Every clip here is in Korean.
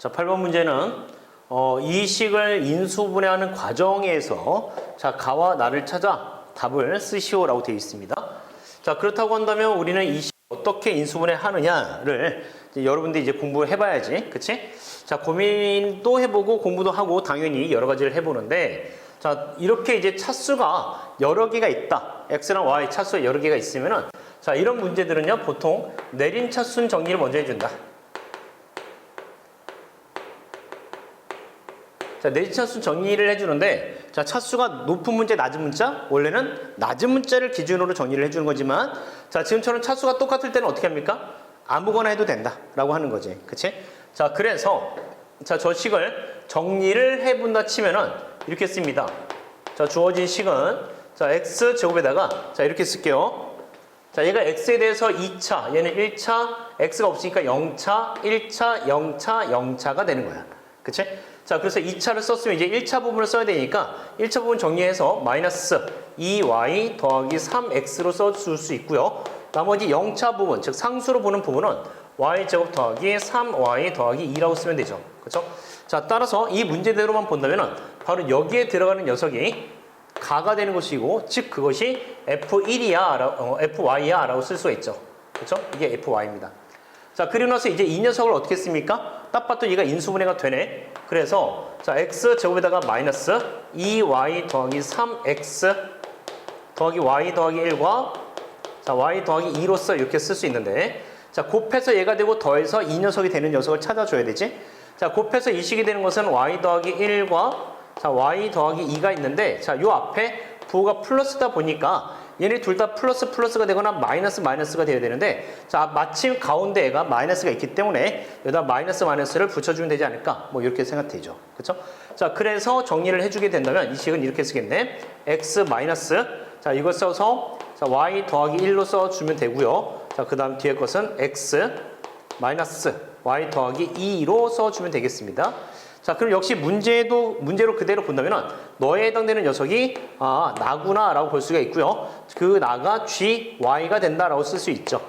자, 8번 문제는 어, 이 식을 인수분해하는 과정에서 자, 가와 나를 찾아 답을 쓰시오라고 되어 있습니다. 자, 그렇다고 한다면 우리는 이식 어떻게 인수분해하느냐를 이제 여러분들이 이제 공부해 봐야지. 그치? 자, 고민도 해 보고 공부도 하고 당연히 여러 가지를 해 보는데 자, 이렇게 이제 차수가 여러 개가 있다. x랑 y 차수가 여러 개가 있으면은 자, 이런 문제들은요, 보통 내린 차순 정리를 먼저 해 준다. 자, 내진 차수 정리를 해주는데, 자, 차수가 높은 문제, 낮은 문자? 원래는 낮은 문자를 기준으로 정리를 해주는 거지만, 자, 지금처럼 차수가 똑같을 때는 어떻게 합니까? 아무거나 해도 된다. 라고 하는 거지. 그치? 자, 그래서, 자, 저 식을 정리를 해본다 치면은, 이렇게 씁니다. 자, 주어진 식은, 자, x 제곱에다가, 자, 이렇게 쓸게요. 자, 얘가 x에 대해서 2차, 얘는 1차, x가 없으니까 0차, 1차, 0차, 0차가 되는 거야. 그치? 자, 그래서 2차를 썼으면 이제 1차 부분을 써야 되니까 1차 부분 정리해서 마이너스 2y 더하기 3x로 써줄 수 있고요. 나머지 0차 부분, 즉 상수로 보는 부분은 y제곱 더하기 3y 더하기 2라고 쓰면 되죠. 그렇죠? 자, 따라서 이 문제대로만 본다면은 바로 여기에 들어가는 녀석이 가가 되는 것이고 즉 그것이 F1이야 어, FY야 라고 쓸 수가 있죠 그렇죠? 이게 FY입니다 자 그리고 나서 이제 이 녀석을 어떻게 씁니까? 딱 봐도 얘가 인수분해가 되네 그래서 자 X 제곱에다가 마이너스 2Y 더하기 3X 더하기 Y 더하기 1과 자 Y 더하기 2로서 이렇게 쓸 수 있는데 자 곱해서 얘가 되고 더해서 이 녀석이 되는 녀석을 찾아줘야 되지. 자 곱해서 이 식이 되는 것은 Y 더하기 1과 자, y 더하기 2가 있는데, 자, 요 앞에 부호가 플러스다 보니까 얘네 둘 다 플러스 플러스가 되거나 마이너스 마이너스가 돼야 되는데, 자, 마침 가운데 애가 마이너스가 있기 때문에 여기다 마이너스 마이너스를 붙여주면 되지 않을까? 뭐 이렇게 생각되죠. 그쵸? 자, 그래서 정리를 해주게 된다면 이 식은 이렇게 쓰겠네. x 마이너스, 자, 이걸 써서 자, y 더하기 1로 써주면 되고요. 자, 그 다음 뒤에 것은 x 마이너스 y 더하기 2로 써주면 되겠습니다. 자, 그럼 역시 문제도 문제로 그대로 본다면은 너에 해당되는 녀석이 아 나구나라고 볼 수가 있고요. 그 나가 g y가 된다라고 쓸 수 있죠.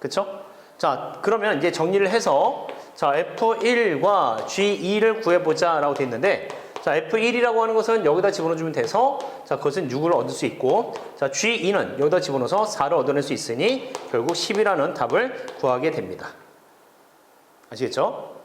그렇죠? 자, 그러면 이제 정리를 해서 자 f1과 g2를 구해 보자라고 돼 있는데 자 f1이라고 하는 것은 여기다 집어넣어주면 돼서 자 그것은 6을 얻을 수 있고 자 g2는 여기다 집어넣어서 4를 얻어낼 수 있으니 결국 10이라는 답을 구하게 됩니다. 아시겠죠?